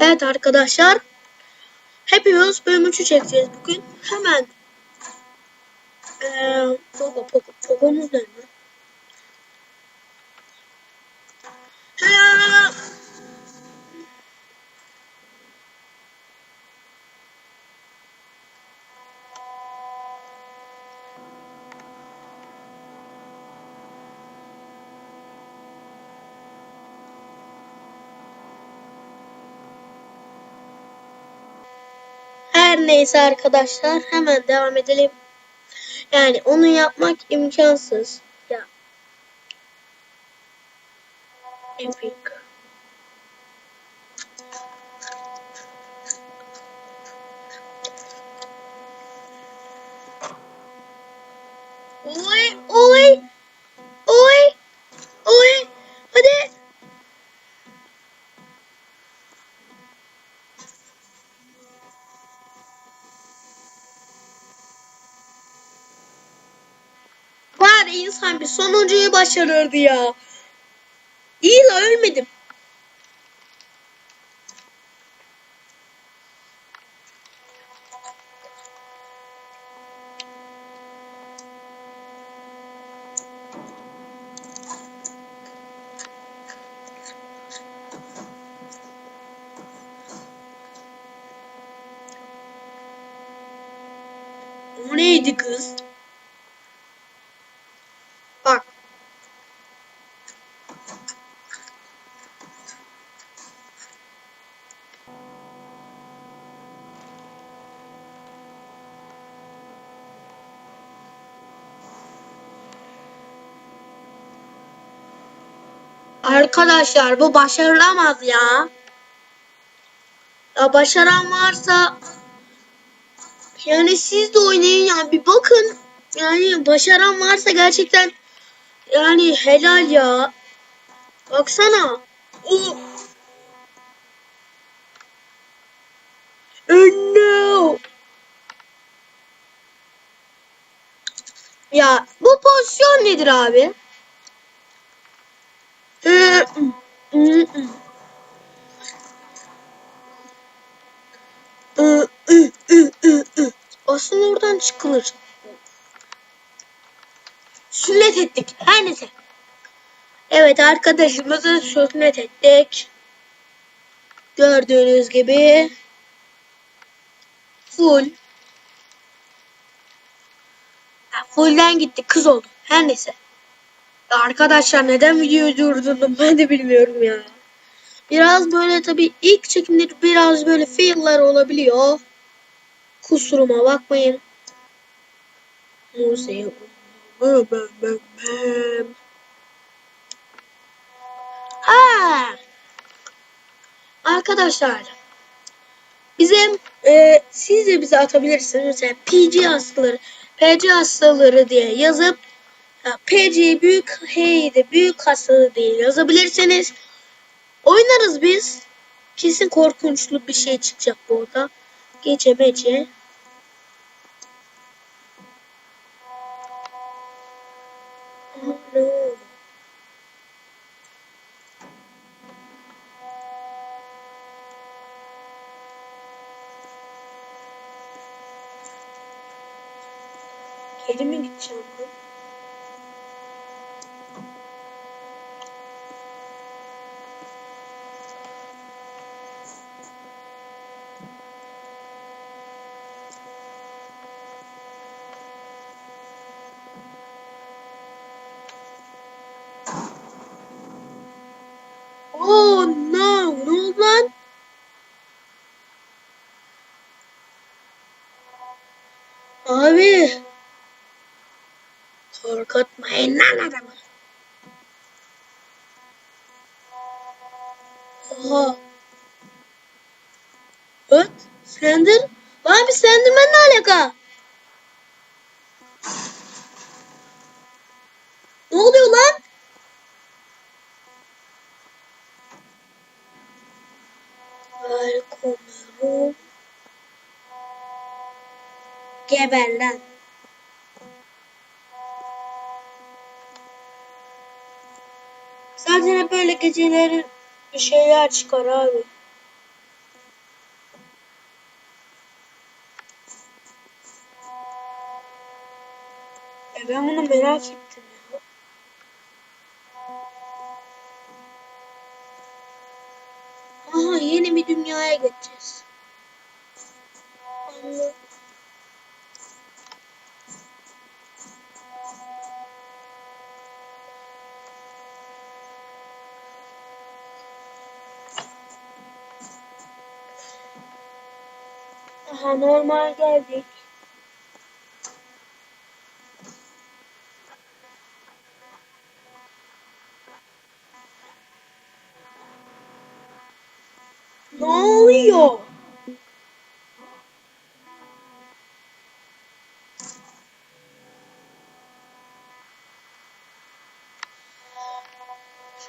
Evet arkadaşlar. Hepimiz bölüm 3'ü çekeceğiz bugün. Hemen. Eee Pogo Pogo. Pogo'muz ne? Ha! Her neyse arkadaşlar hemen devam edelim. Yani onu yapmak imkansız. Ya. Epic. Oy oy insan bir sonuncuyu başarırdı ya. İyi la ölmedim. O kız? Bak. Arkadaşlar bu başarılamaz ya. Ya başaran varsa yani siz de oynayın yani bir bakın. Yani başaran varsa gerçekten yani helal ya. Baksana. Oh. Oh no. Ya bu pozisyon nedir abi? Aslında oradan çıkılır. Sünnet ettik. Her neyse. Evet arkadaşımızı sünnet ettik. Gördüğünüz gibi. Full. Full'den gitti. Kız oldu. Her neyse. Arkadaşlar neden videoyu durdurdum ben de bilmiyorum ya. Biraz böyle tabii ilk çekimleri biraz böyle fail'lar olabiliyor. Kusuruma bakmayın. Museum. Ha. Arkadaşlar bizim e, siz de bize atabilirsiniz. Mesela PG hastaları, PC hastaları diye yazıp ya, PC büyük H'yi de büyük hastalığı diye yazabilirsiniz. Oynarız biz. Kesin korkunçlu bir şey çıkacak bu orada. Gece mece. Geri mi gideceğim ben? Oh no, ne oldu lan? Abi. Korkutmayın lan adamı. Oha. What? Slender? Abi Slenderman ne alaka? Ne oluyor Geber lan. Zaten hep böyle geceleri bir şeyler çıkar abi. E ben bunu merak ettim ya. Aha yeni bir dünyaya geçeceğiz. Aha normal geldik. Ne oluyor?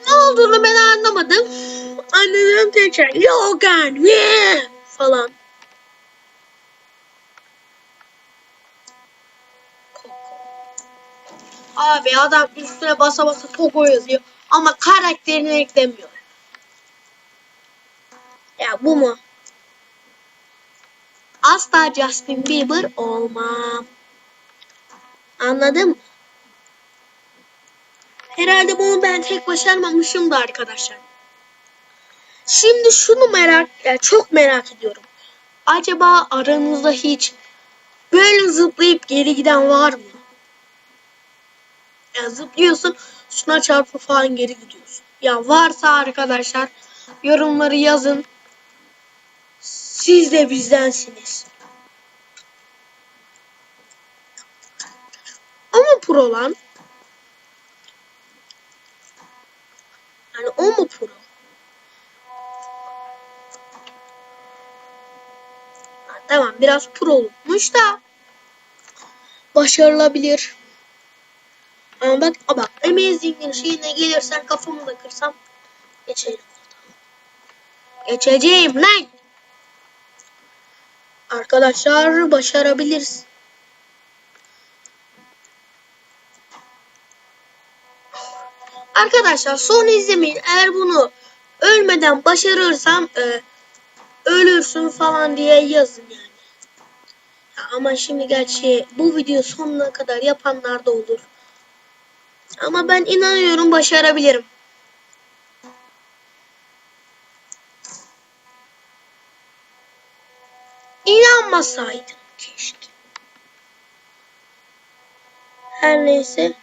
Ne olduğunu ben anlamadım. Anladım tekrar. Logan, yeah! falan. Abi adam üstüne basa basa Togo yazıyor ama karakterini eklemiyor. Ya bu mu? Asla Justin Bieber olmam. Anladın mı? Herhalde bunu ben tek başarmamışım da arkadaşlar. Şimdi şunu merak, yani çok merak ediyorum. Acaba aranızda hiç böyle zıplayıp geri giden var mı? Ya zıplıyorsun, şuna çarpı falan geri gidiyorsun. Ya varsa arkadaşlar yorumları yazın. Siz de bizdensiniz. Ama pro lan. Yani o mu pro? Tamam biraz pro olmuş da başarılabilir. Ama bak, a bak Amazing'in şeyine gelirsen kafamı da kırsam geçerim. Geçeceğim lan. Arkadaşlar başarabiliriz. Arkadaşlar son izlemeyin. Eğer bunu ölmeden başarırsam e, ölürsün falan diye yazın yani. Ya ama şimdi gerçi bu video sonuna kadar yapanlar da olur. Ama ben inanıyorum başarabilirim. İnanmasaydım keşke. Her neyse.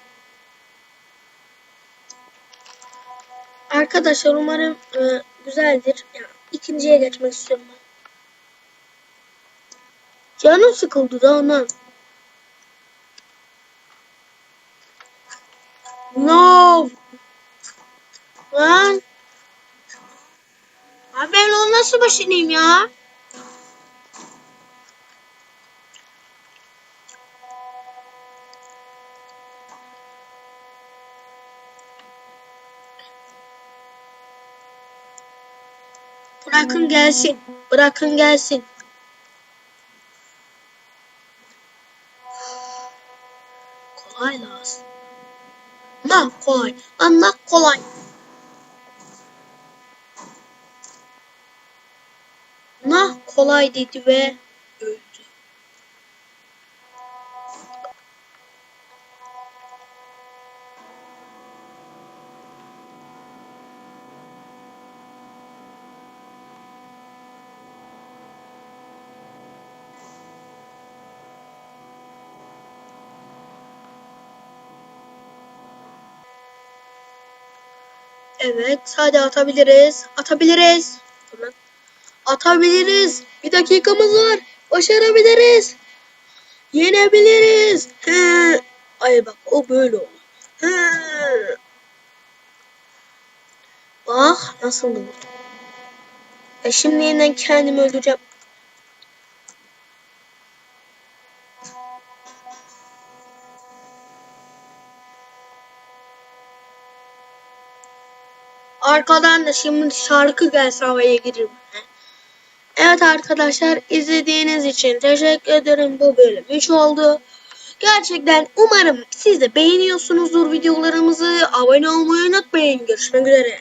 Arkadaşlar umarım e, güzeldir. Yani ikinciye geçmek istiyorum. Canım sıkıldı da ondan. No. Lan. Abi ben onu nasıl başlayayım ya? Bırakın gelsin. Bırakın gelsin. Kolay lazım. Nah kolay. Lan nah kolay. Nah kolay dedi ve öldü. Evet, hadi atabiliriz. Atabiliriz. Atabiliriz. Bir dakikamız var. Başarabiliriz. Yenebiliriz. He. Ay bak o böyle olur. He. Bak nasıl vurdum. E şimdi yeniden kendimi öldüreceğim. Arkadan da şimdi şarkı gelse havaya girerim. Evet arkadaşlar izlediğiniz için teşekkür ederim. Bu bölüm 3 oldu. Gerçekten umarım siz de beğeniyorsunuzdur videolarımızı. Abone olmayı unutmayın. Görüşmek üzere.